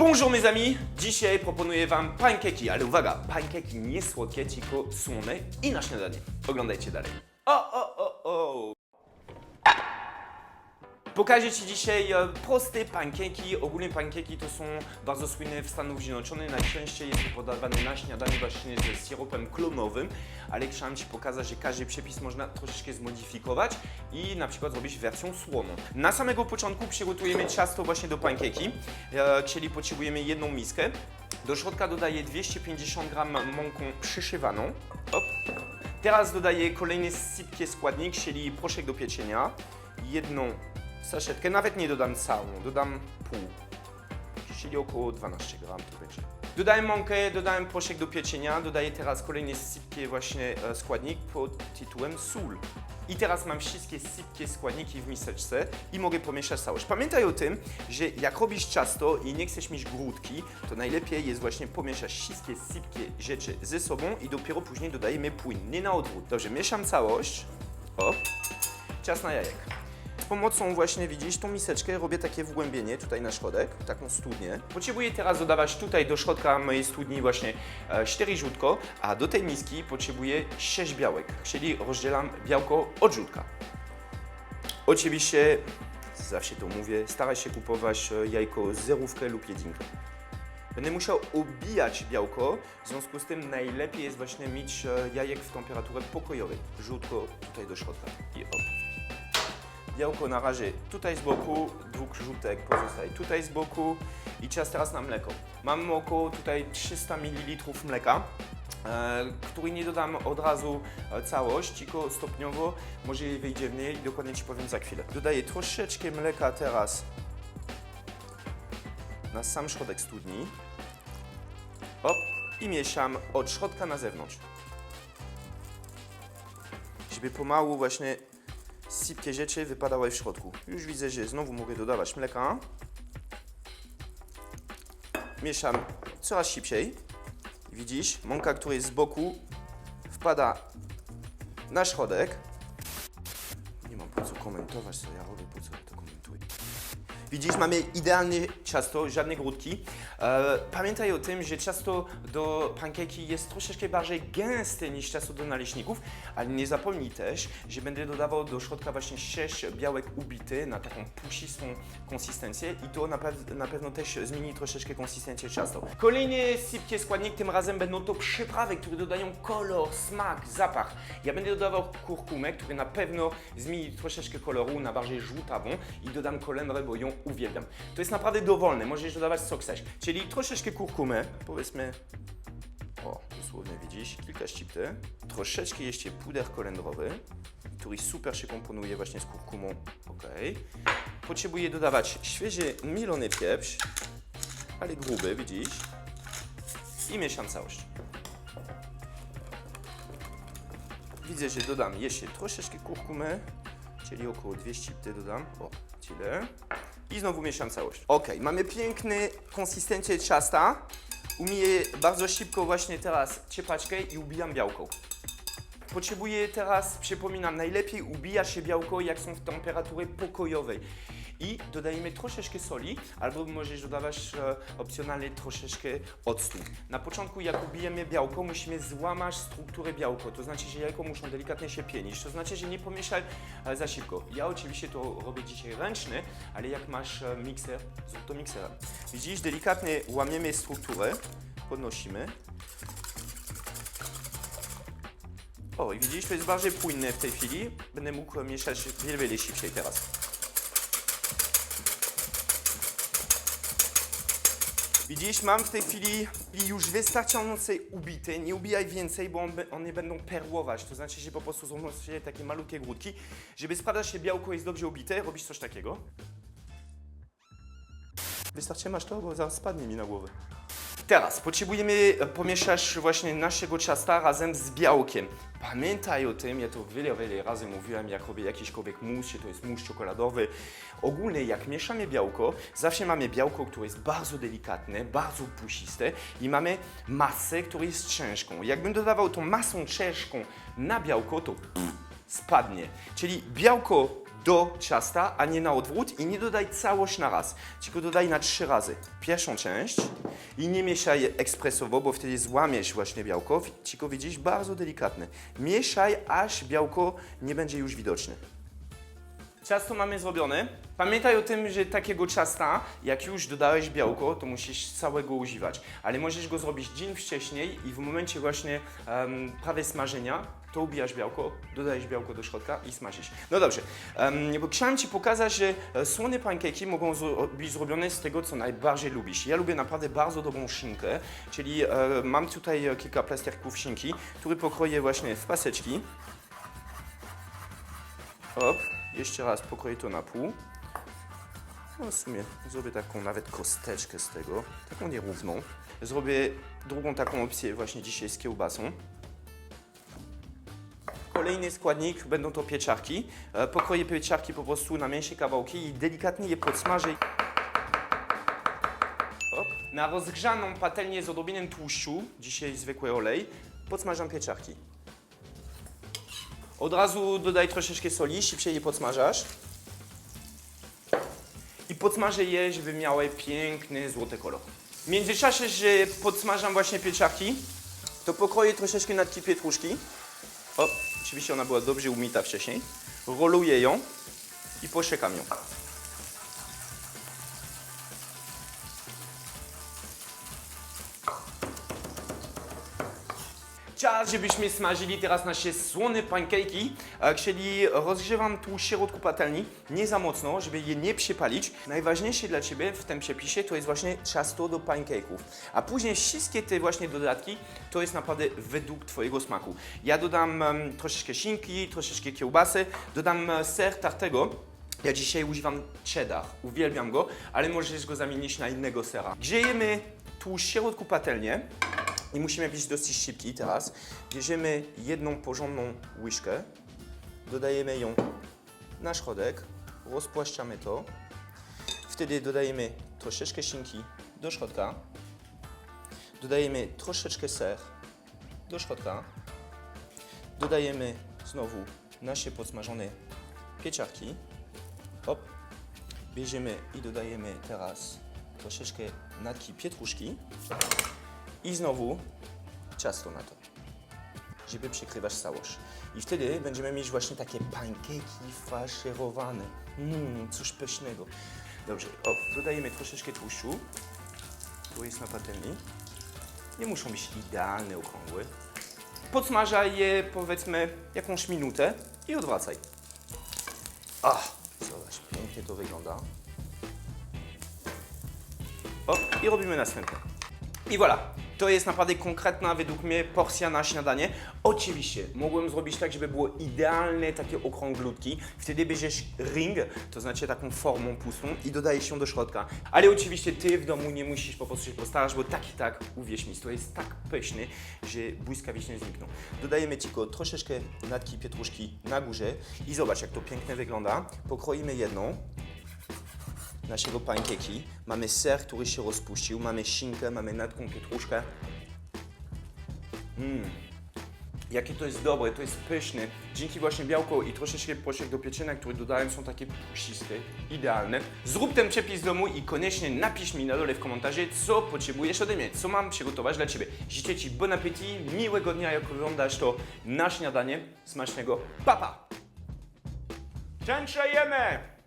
Bonjour mes amis, dzisiaj proponuję wam pankeki, ale uwaga, pankeki nie słodkie, tylko słone i na śniadanie. Oglądajcie dalej. O, o, o, o. Pokażę Ci dzisiaj e, proste pankeki. Ogólnie pankeki to są bardzo słynne w Stanach Zjednoczonych. Najczęściej jest to podawane na śniadanie właśnie ze syropem klonowym, ale chciałem Ci pokazać, że każdy przepis można troszeczkę zmodyfikować i na przykład zrobić wersją słoną. Na samego początku przygotujemy ciasto właśnie do pankeki, e, czyli potrzebujemy jedną miskę. Do środka dodaję 250 g mąką przyszywaną. Op. Teraz dodaję kolejny sypki składnik, czyli proszek do pieczenia, jedną saszetkę, nawet nie dodam całą, dodam pół, czyli około 12 gram to będzie. Dodałem mąkę, dodałem proszek do pieczenia, dodaję teraz kolejny sypkie właśnie e, składnik pod tytułem sól. I teraz mam wszystkie sypkie składniki w miseczce i mogę pomieszać całość. Pamiętaj o tym, że jak robisz ciasto i nie chcesz mieć grudki, to najlepiej jest właśnie pomieszać wszystkie sypkie rzeczy ze sobą i dopiero później dodajemy płyn, nie na odwrót. Dobrze, mieszam całość. O, czas na jajek. Pomocą właśnie, widzisz, tą miseczkę robię takie wgłębienie tutaj na środek, taką studnię. Potrzebuję teraz dodawać tutaj do środka mojej studni właśnie e, 4 żółtko, a do tej miski potrzebuję 6 białek, czyli rozdzielam białko od żółtka. Oczywiście, zawsze to mówię, staraj się kupować e, jajko zerówkę lub jedynkę. Będę musiał obijać białko, w związku z tym najlepiej jest właśnie mieć e, jajek w temperaturze pokojowej. Żółtko tutaj do środka i op. Białko na razie tutaj z boku, dwóch żółtek pozostaje tutaj z boku i czas teraz na mleko. Mam około tutaj 300 ml mleka, e, który nie dodam od razu e, całość, tylko stopniowo, może jej wyjdzie i dokładnie Ci powiem za chwilę. Dodaję troszeczkę mleka teraz na sam środek studni. Op, i mieszam od środka na zewnątrz. Żeby pomału właśnie sypkie rzeczy wypadały w środku. Już widzę, że znowu mogę dodawać mleka. Mieszam coraz szybciej. Widzisz, mąka, która jest z boku, wpada na środek. Nie mam po co komentować, co ja robię, po co ja to komentuję. Widzisz, mamy idealne ciasto, żadne grudki. E, pamiętaj o tym, że ciasto do pankeki jest troszeczkę bardziej gęste niż ciasto do naleśników, ale nie zapomnij też, że będę dodawał do środka właśnie 6 białek ubity na taką pusistą konsystencję i to na, pew- na pewno też zmieni troszeczkę konsystencję ciasta. Kolejny sypkie składnik, tym razem będą to przyprawy, które dodają kolor, smak, zapach. Ja będę dodawał kurkumę, który na pewno zmieni troszeczkę koloru na bardziej żółtawą i dodam kolendrę, bo ją uwielbiam. To jest naprawdę dowolne, możesz dodawać co chcesz. Czyli troszeczkę kurkumy, powiedzmy, o, dosłownie widzisz, kilka szczypty. Troszeczkę jeszcze puder kolendrowy, który super się komponuje właśnie z kurkumą. Ok. Potrzebuję dodawać świeży milony pieprz, ale gruby, widzisz. I mieszam całość. Widzę, że dodam jeszcze troszeczkę kurkumy, czyli około 2 szczypty dodam. O, tyle. I znowu mieszam całość. Ok, mamy piękny konsystencję ciasta. Umyję bardzo szybko właśnie teraz ciepaczkę i ubijam białko. Potrzebuję teraz, przypominam, najlepiej ubija się białko jak są w temperaturze pokojowej. I dodajemy troszeczkę soli, albo możesz dodawać e, opcjonalnie troszeczkę octu. Na początku jak ubijemy białko, musimy złamać strukturę białko, to znaczy, że jajko muszą delikatnie się pienić, to znaczy, że nie pomieszaj e, za szybko. Ja oczywiście to robię dzisiaj ręcznie, ale jak masz e, mikser, zrób to mikserem. Widzisz, delikatnie łamiemy strukturę, podnosimy. O, i widzisz, to jest bardziej płynne w tej chwili. Będę mógł mieszać wiele, wiele szybciej teraz. Widzisz, mam w tej chwili już wystarczające ubite. Nie ubijaj więcej, bo on, one będą perłować. To znaczy, że po prostu się takie malutkie grudki. Żeby sprawdzać, że białko jest dobrze ubite, robisz coś takiego. Wystarczy masz to, bo zaraz spadnie mi na głowę. Teraz potrzebujemy e, pomieszać właśnie naszego ciasta razem z białkiem. Pamiętaj o tym, ja to wiele, wiele razy mówiłem, jak robię jakiśkolwiek mus, czy to jest mus czekoladowy. Ogólnie jak mieszamy białko, zawsze mamy białko, które jest bardzo delikatne, bardzo pusiste i mamy masę, która jest ciężką. Jakbym dodawał tą masą ciężką na białko, to pff, spadnie. Czyli białko do ciasta, a nie na odwrót i nie dodaj całość na raz, tylko dodaj na trzy razy. Pierwszą część i nie mieszaj ekspresowo, bo wtedy złamiesz właśnie białko, tylko widzisz, bardzo delikatne. Mieszaj, aż białko nie będzie już widoczne. Ciasto mamy zrobione. Pamiętaj o tym, że takiego ciasta, jak już dodałeś białko, to musisz całego używać. Ale możesz go zrobić dzień wcześniej i w momencie właśnie um, prawie smażenia, to ubijasz białko, dodajesz białko do środka i smażysz. No dobrze, um, bo chciałem Ci pokazać, że e, słone pankeki mogą zro- być zrobione z tego, co najbardziej lubisz. Ja lubię naprawdę bardzo dobrą szynkę, czyli e, mam tutaj e, kilka plasterków szynki, które pokroję właśnie w paseczki. Hop, jeszcze raz pokroję to na pół. No w sumie zrobię taką nawet kosteczkę z tego, taką nierówną. Zrobię drugą taką opcję właśnie dzisiaj z kiełbasą. Kolejny składnik będą to pieczarki. E, Pokroję pieczarki po prostu na mniejsze kawałki i delikatnie je podsmażę. Na rozgrzaną patelnię z odrobieniem tłuszczu, dzisiaj zwykły olej, podsmażam pieczarki. Od razu dodaj troszeczkę soli, szybciej je podsmażasz. I podsmażę je, żeby miały piękny, złoty kolor. W międzyczasie, że podsmażam właśnie pieczarki, to pokroję troszeczkę natki pietruszki. O, oczywiście ona była dobrze umyta wcześniej. Roluję ją i posiekam ją. Czas, żebyśmy smażyli teraz nasze słone pankejki, e, czyli rozgrzewam tu środku patelni, nie za mocno, żeby je nie przypalić. Najważniejsze dla Ciebie w tym przepisie to jest właśnie ciasto do pankejków, a później wszystkie te właśnie dodatki to jest naprawdę według Twojego smaku. Ja dodam troszeczkę szynki, troszeczkę kiełbasy, dodam e, ser tartego, ja dzisiaj używam cheddar, uwielbiam go, ale możesz go zamienić na innego sera. Grzejemy tu środku patelnię i musimy być dosyć szybki teraz. Bierzemy jedną porządną łyżkę, dodajemy ją na środek, rozpłaszczamy to. Wtedy dodajemy troszeczkę szynki do środka. Dodajemy troszeczkę ser do środka. Dodajemy znowu nasze podsmażone pieczarki. Hop. Bierzemy i dodajemy teraz troszeczkę natki pietruszki i znowu ciasto na to, żeby przykrywać całość. I wtedy będziemy mieć właśnie takie pankeki faszerowane. Mmm, coś pysznego. Dobrze, o, dodajemy troszeczkę tłuszczu, bo jest na patelni. Nie muszą być idealne, okrągłe. Podsmażaj je powiedzmy jakąś minutę i odwracaj. Ach, zobacz, pięknie to wygląda. O, i robimy następne. I voilà. To jest naprawdę konkretna według mnie porcja na śniadanie. Oczywiście mogłem zrobić tak, żeby było idealne takie okrąglutki. Wtedy bierzesz ring, to znaczy taką formą pustą i dodajesz ją do środka. Ale oczywiście ty w domu nie musisz po prostu się postarać, bo tak i tak, uwierz mi, to jest tak pyszny, że błyskawicznie znikną. Dodajemy tylko troszeczkę natki pietruszki na górze i zobacz jak to pięknie wygląda. Pokroimy jedną, naszego pankeki. Mamy ser, który się rozpuścił, mamy szynkę, mamy natką pietruszkę. Mmm. Jakie to jest dobre, to jest pyszne. Dzięki właśnie białko i troszeczkę posiek do pieczenia, które dodałem, są takie pusiste, idealne. Zrób ten przepis w domu i koniecznie napisz mi na dole w komentarzu, co potrzebujesz ode mnie, co mam przygotować dla Ciebie. Życzę Ci bon appetit, miłego dnia, jak oglądasz to na śniadanie. Smacznego, papa! Pa. Częszajemy!